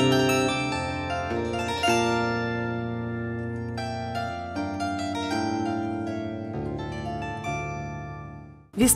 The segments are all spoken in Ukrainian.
В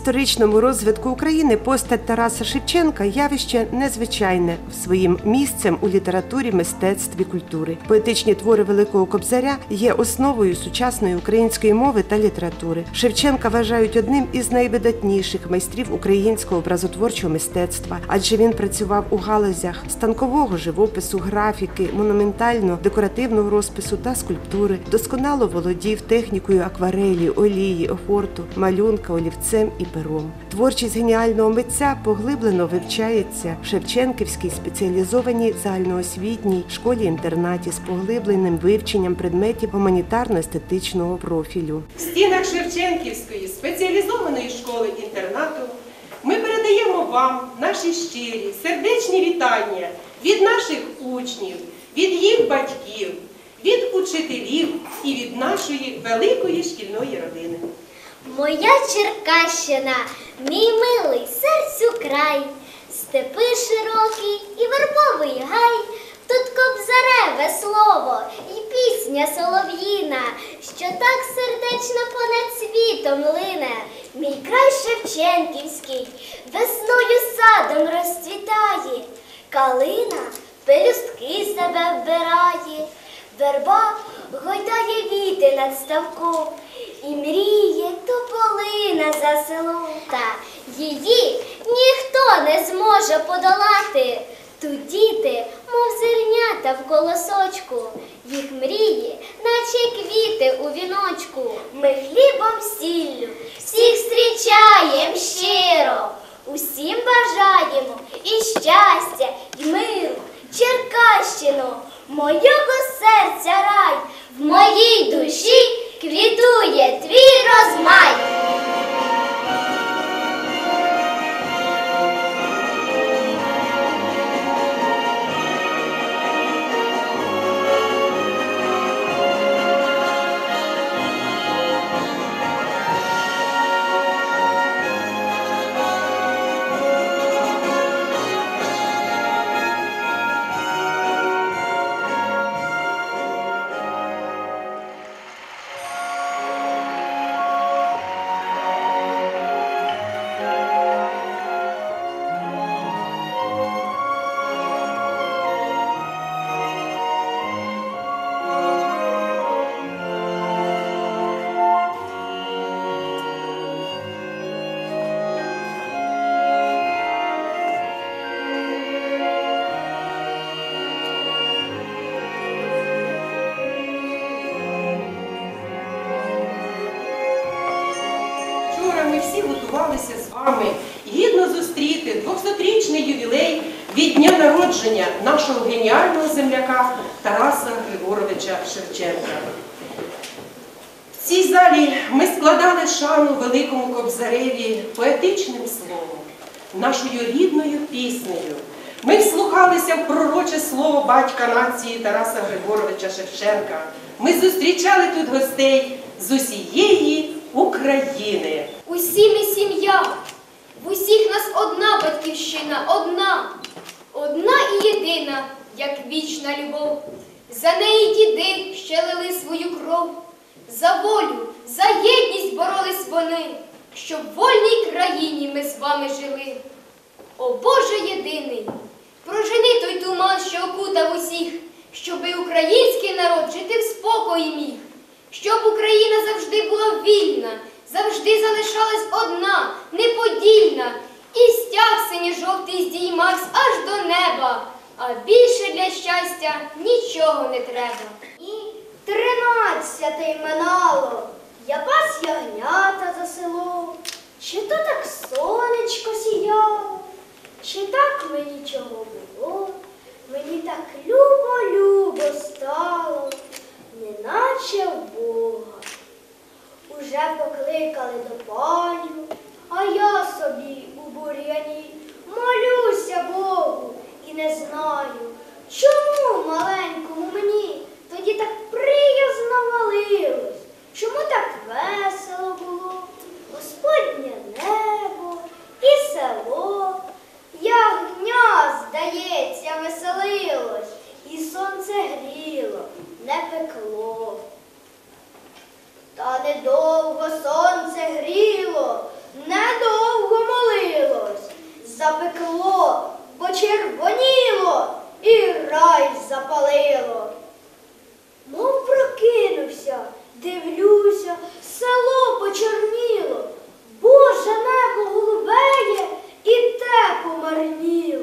історичному розвитку України постать Тараса Шевченка явище незвичайне своїм місцем у літературі, мистецтві, культури. Поетичні твори Великого Кобзаря є основою сучасної української мови та літератури. Шевченка вважають одним із найвидатніших майстрів українського образотворчого мистецтва, адже він працював у галузях станкового живопису, графіки, монументально-декоративного розпису та скульптури, досконало володів технікою акварелі, олії, офорту, малюнка, олівцем і пером. Творчість геніального митця поглиблено вивчається в Шевченківській спеціалізованій загальноосвітній школі-інтернаті з поглибленим вивченням предметів гуманітарно-естетичного профілю. В стінах Шевченківської спеціалізованої школи інтернату ми передаємо вам наші щирі, сердечні вітання від наших учнів, від їх батьків, від учителів і від нашої великої шкільної родини. Моя Черкащина, мій милий серцю край, степи широкі і вербовий гай, тут кобзареве слово і пісня солов'їна, що так сердечно понад світом лине. Мій край Шевченківський весною садом розцвітає, калина пелюстки себе вбирає, верба гойдає віти над ставком. І мріє тополина за селом. Її ніхто не зможе подолати. Тут діти, мов зернята в колосочку, їх мрії, наче квіти у віночку. Ми хлібом сіллю всіх зустрічаєм щиро. Усім бажаємо і щастя, і миру, Черкащину, мого серця рай, дня нашого геніального земляка Тараса Григоровича Шевченка. В цій залі ми складали шану великому кобзареві поетичним словом, нашою рідною піснею. Ми вслухалися в пророче слово батька нації Тараса Григоровича Шевченка. Ми зустрічали тут гостей з усієї України. Усі ми сім'я, в усіх нас одна батьківщина, одна, одна і єдина, як вічна любов. За неї діди ще лили свою кров, за волю, за єдність боролись вони, щоб в вольній країні ми з вами жили. О Боже єдиний, прожени той туман, що окутав усіх, щоби український народ жити в спокої міг, щоб Україна завжди була вільна, завжди залишалась одна, неподільна, і стяг синьо-жовтий здіймався аж до неба, а більше для щастя нічого не треба. І тринадцяте минало, я пас ягнята за селом. Чи то так сонечко сіяло, чи так мені чого було, мені так любо-любо стало, неначе в Бога. Уже покликали до паню, а я собі у бур'яні молюся Богу і не знаю, чому маленькому мені тоді так приязно валилось, чому так весело було, Господнє небо і село. Ягня, здається, веселилось, і сонце гріло, не пекло. Та недовго сонце. Запекло, почервоніло і рай запалило. Мов прокинувся, дивлюся, село почорніло, Боже небо голубеє і те помарніло.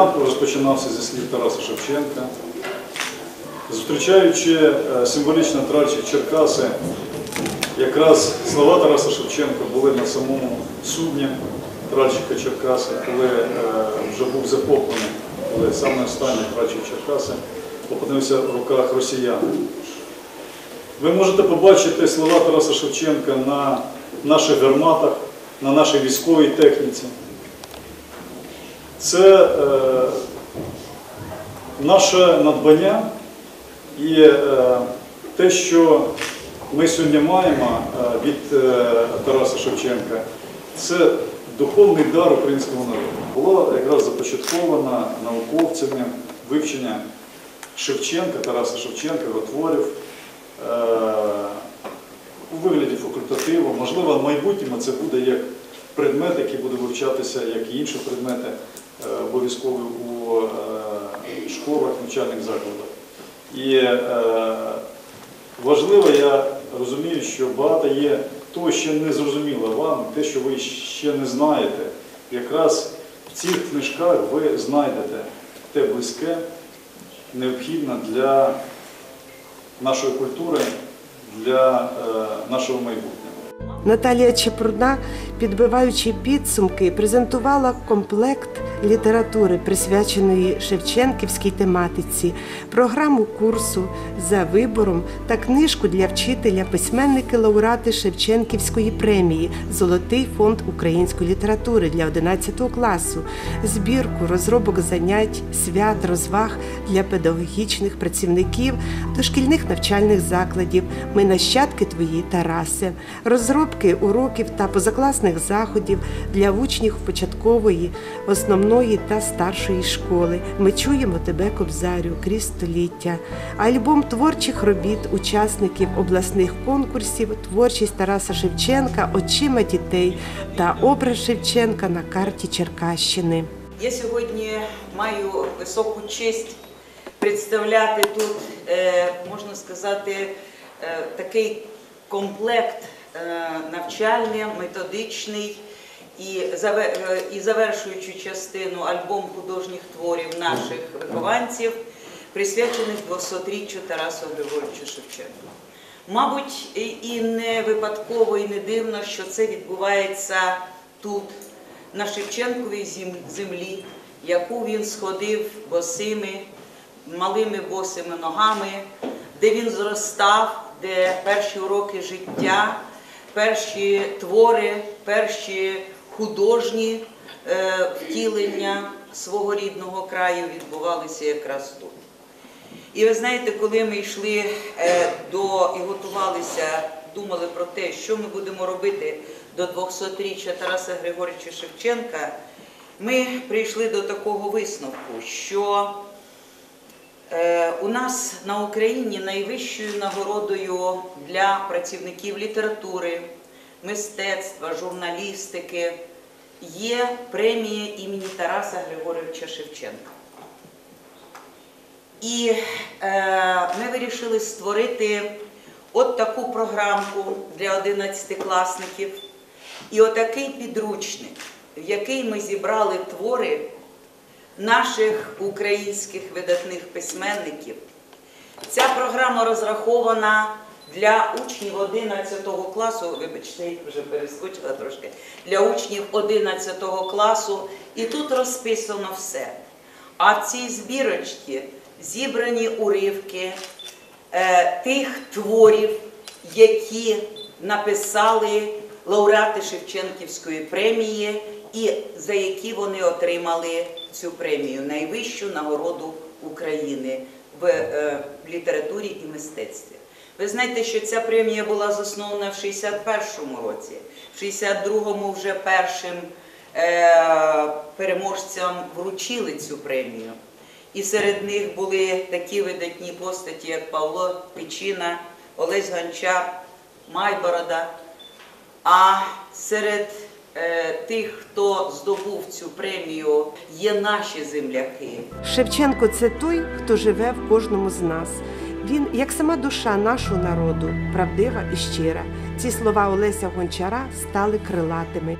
Майдан розпочинався зі слів Тараса Шевченка. Зустрічаючи е, символічно трачі Черкаси, якраз слова Тараса Шевченка були на самому судні тральщика Черкаси, коли е, вже був захоплений, коли саме останній тральщик Черкаси опинився в руках росіян. Ви можете побачити слова Тараса Шевченка на наших гарматах, на нашій військовій техніці. Це е, наше надбання і е, те, що ми сьогодні маємо е, від е, Тараса Шевченка, це духовний дар українського народу. Було якраз започатковано науковцями вивчення Шевченка, Тараса Шевченка, його творів е, у вигляді факультативу. Можливо, в майбутньому це буде як предмет, який буде вивчатися, як і інші предмети е, обов'язково у е, школах, навчальних закладах. І е, важливо, я розумію, що багато є того, що не зрозуміло вам, те, що ви ще не знаєте. Якраз в цих книжках ви знайдете те близьке, необхідне для нашої культури, для нашого майбутнього. Наталія Чепурна, підбиваючи підсумки, презентувала комплект літератури, присвяченої Шевченківській тематиці, програму курсу за вибором та книжку для вчителя письменники лауреати Шевченківської премії Золотий фонд української літератури для 11 класу, збірку розробок занять, свят, розваг для педагогічних працівників дошкільних навчальних закладів. Ми нащадки твої Тарасе, розробки уроків та позакласних заходів для учнів початкової, основної та старшої школи. Ми чуємо тебе, Кобзарю, крізь століття. Альбом творчих робіт учасників обласних конкурсів, творчість Тараса Шевченка, очима дітей та образ Шевченка на карті Черкащини. Я сьогодні маю високу честь представляти тут, е, можна сказати, е, такий комплект е, навчальний, методичний і заве- завершуючу частину альбом художніх творів наших вихованців, присвячених 200-річчю Тарасу Григоровичу Шевченку. Мабуть, і не випадково, і не дивно, що це відбувається тут, на Шевченковій землі, яку він сходив босими, малими босими ногами, де він зростав, де перші уроки життя, перші твори, перші художні е, втілення свого рідного краю відбувалися якраз тут. І ви знаєте, коли ми йшли е, до і готувалися, думали про те, що ми будемо робити до 200-річчя Тараса Григоровича Шевченка, ми прийшли до такого висновку, що е, у нас на Україні найвищою нагородою для працівників літератури, мистецтва, журналістики є премія імені Тараса Григоровича Шевченка. І е, ми вирішили створити от таку програмку для 11-класників і отакий підручник, в який ми зібрали твори наших українських видатних письменників. Ця програма розрахована для учнів 11 класу, вибачте, я вже перескочила трошки, для учнів 11 класу, і тут розписано все. А в цій збірочці зібрані уривки е, тих творів, які написали лауреати Шевченківської премії, і за які вони отримали цю премію найвищу нагороду України в е, літературі і мистецтві. Ви знаєте, що ця премія була заснована в 61-му році, в 62-му вже першим е, переможцям вручили цю премію. І серед них були такі видатні постаті, як Павло Печіна, Олесь Гончар, Майборода. А серед е, тих, хто здобув цю премію, є наші земляки. Шевченко це той, хто живе в кожному з нас. Він, як сама душа нашого народу, правдива і щира. Ці слова Олеся Гончара стали крилатими.